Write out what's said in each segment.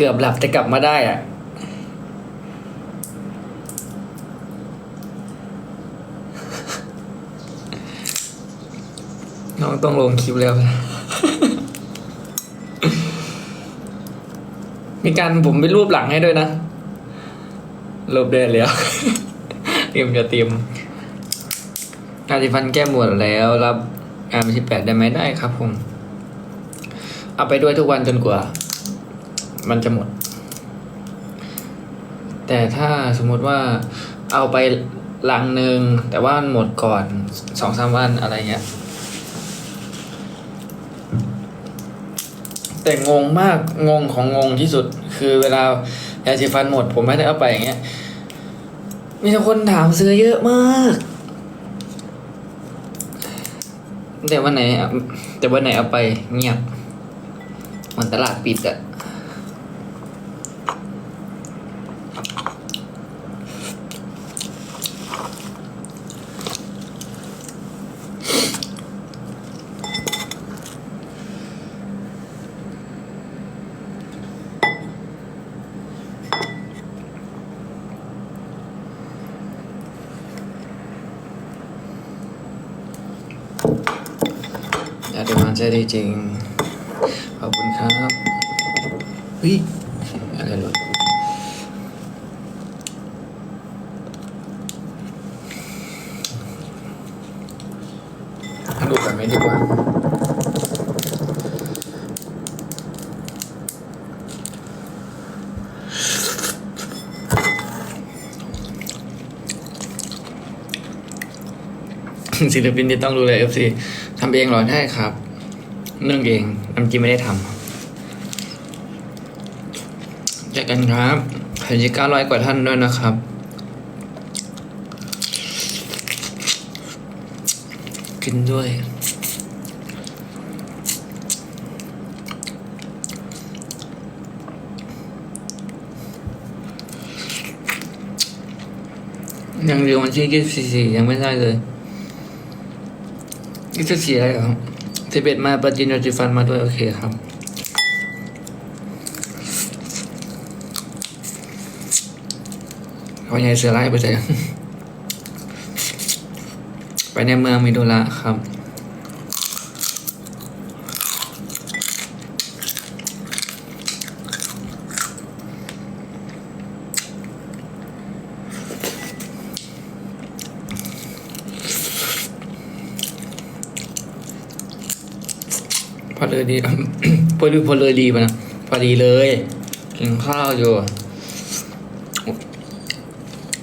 เกือบหลับแต่กลับมาได้อะน้องต้องลงคลิปแล้ว มีการผมไปรูปหลังให้ด้วยนะ รูปได้แล้วเตรียมจะเตรียมอาติฟันแก้หมดแล้ว รับงานวันที่แปดได้ไหมได้ครับผม เอาไปด้วยทุกวันจนกว่า มันจะหมด แต่ถ้าสมมติว่าเอาไปลังหนึ่งแต่ว่ามันหมดก่อนสองสามวันอะไรเงี้ยแต่งงมากงงของงงที่สุด คือเวลายาสีฟันหมด ผมไม่ได้เอาไปอย่างเงี้ย มีแต่คนถามซื้อเยอะมากแต่วันไหนแต่วันไหนเอาไปเงียบเหมันตลาดปิดอะ อยากได้มาใจดีจริง ขอบคุณครับวิอะไรหลุดดูกันไหมดีกว่า ศิลปินที่ต้องดูแลเอฟซีทำเองหรอใช่ครับเนึ่องเองน้ำจิ้มไม่ได้ทำเจอกันครับขอบคุณเก้าร้อยกว่าท่านด้วยนะครับกินด้วยยังเรียววันที่ยี่สิบสี่ยังไม่ได้เลย นี่จะสีอะไรครับสิบเอ็ดมาปฏิญาจิฟันมาด้วย โอเคครับเขาใหญ่เสือไล่ไปเลยไปในเมืองมีดุระครับ พอเลยดีพอดีพอเลยดีปะนะพอดีเลยกินข้าวอยู่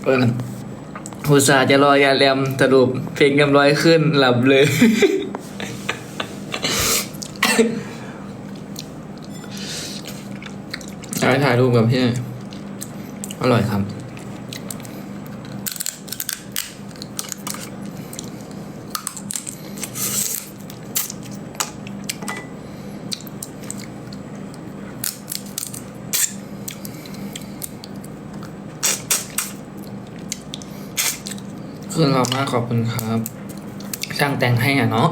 เอออุตส่าห์จะรอยาแรมสรุปเพลงเรียบร้อยขึ้นหลับเลยอยากถ่ายรูปกับพี่ อร่อยครับ คือเรามากขอบคุณครับช่างแต่งให้อะเนาะ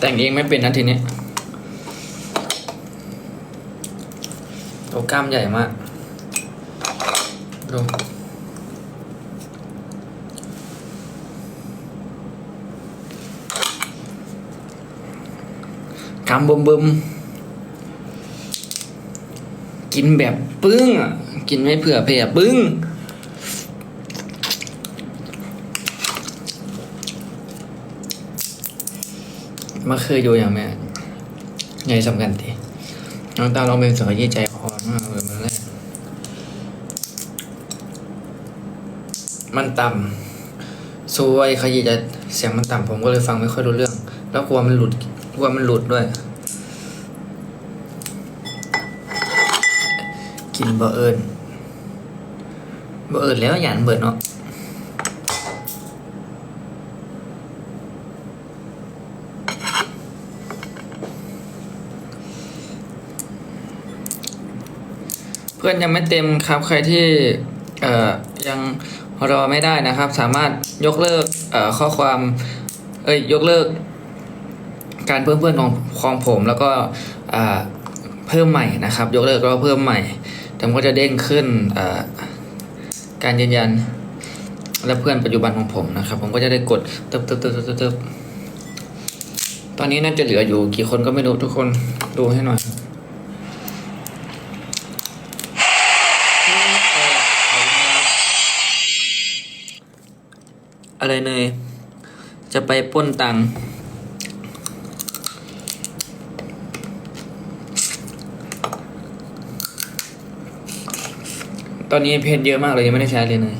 แต่งเองไม่เป็นนะทีนี้ตัวกล้ามใหญ่มากดูกำบึมบึมกินแบบปึ้งอะกินไม่เผื่อเผื่อปึ้ง มาเคยดูอย่างแม่ใหญ่สำคัญทีน้องตาลองเป็นสอยยี่ใจอ่อนมากเลยมันแรกมันต่ำซวยขยี้จะเสียงมันต่ำผมก็เลยฟังไม่ค่อยรู้เรื่อง แล้วกลัวมันหลุดกลัวมันหลุดด้วย กินบ่เอิญบ่เอิญแล้วหยานเบิดเนาะ พื่อนยังไม่เต็มครับใครที่เอ่อยังรอไม่ได้นะครับ สามารถยกเลิกเอ่อข้อความเอ้ยยกเลิก การเพิ่มเพื่อนของของผมแล้วก็อ่าเพิ่มใหม่นะครับ ยกเลิกแล้วเพิ่มใหม่แต่มันก็จะเด้งขึ้นอ่าการยืนยัน และเพื่อนปัจจุบันของผมนะครับ ผมก็จะได้กดตึบตึบตึบตึบตึบตึบตอนนี้น่าจะเหลืออยู่กี่คนก็ไม่รู้ทุกคนดูให้หน่อยครับ อะไรเนยจะไปป้นตังค์ตอนนี้เพจเยอะมากเลยยังไม่ได้ใช้เลยเนย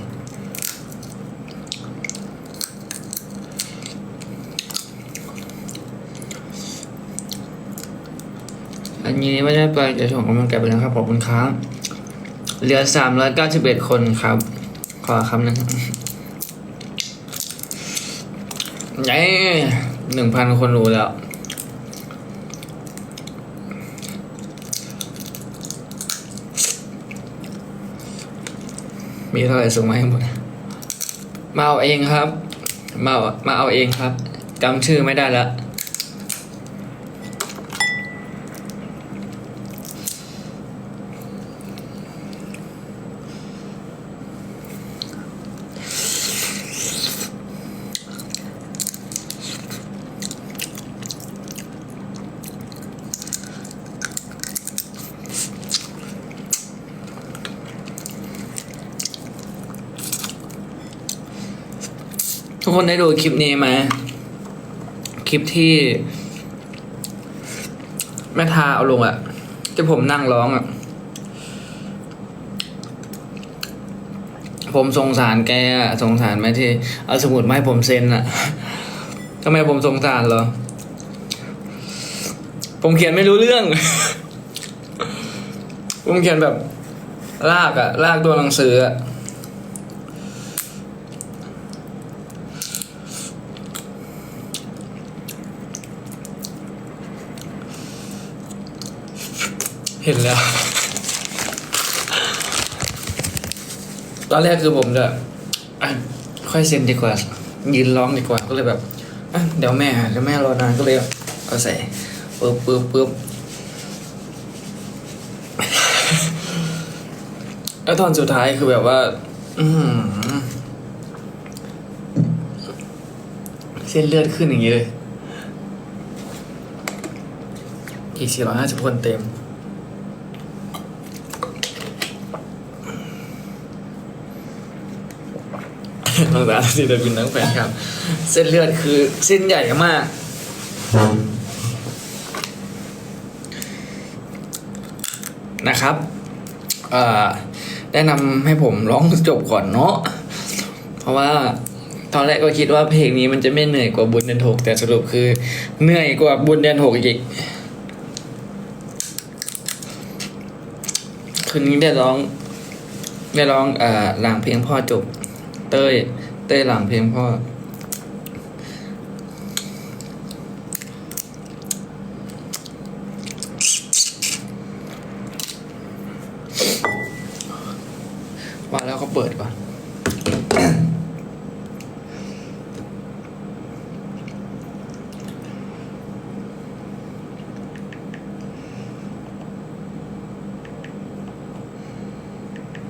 อันนี้ไม่ได้ไปจะส่งกำลังใจไปแล้วครับขอบคุณครับเหลือสามร้อยเก้าสิบเอ็ดคนครับ ขอคำนั้น ยัยหนึ่งพันคนรู้แล้ว มีเท่าไหร่ส่งมาให้หมดมาเอาเองครับ มาเอามาเอาเองครับจำชื่อไม่ได้แล้ว ทุกคนได้ดูคลิปนี้ไหมคลิปที่ แม่ทาเอาลงอะที่ผมนั่งร้องอะผมสงสารแกอะสงสารไหมที่ เอาสมุดมาให้ผมเซ็นอะทำไมผมสงสารเหรอ ผมเขียนไม่รู้เรื่อง ผมเขียนแบบลากอะลากตัวหนังสืออะ เห็นแล้ว ตอนแรกคือผมจะค่อยเซ็นดีกว่า ยืนร้องดีกว่าก็เลยแบบเดี๋ยวแม่เดี๋ยวแม่รอนานก็เลยเอาใส่ปึ๊บปึ๊บปึ๊บแล้วตอนสุดท้ายคือแบบว่า อืเส้นเลือดขึ้นอย่างนี้เลย อีก 450 คนเต็ม น้องสาศิลปินทั้งแฟนครับ เส้นเลือดคือเส้นใหญ่มาก นะครับเอ่อแนำให้ผมร้องจบก่อนเนาะเพราะว่าตอนแรกก็คิดว่าเพลงนี้มันจะไม่เหนื่อยกว่าบุญเดือนหกแต่สรุปคือเหนื่อยกว่าบุญเดือนหกอีกคืนนี้ได้ร้อง ได้ร้องอ่อหลังเพลงพ่อจบ เต้ย เต้หลังเพลงพ่อ ว่าแล้วก็เปิดก่อน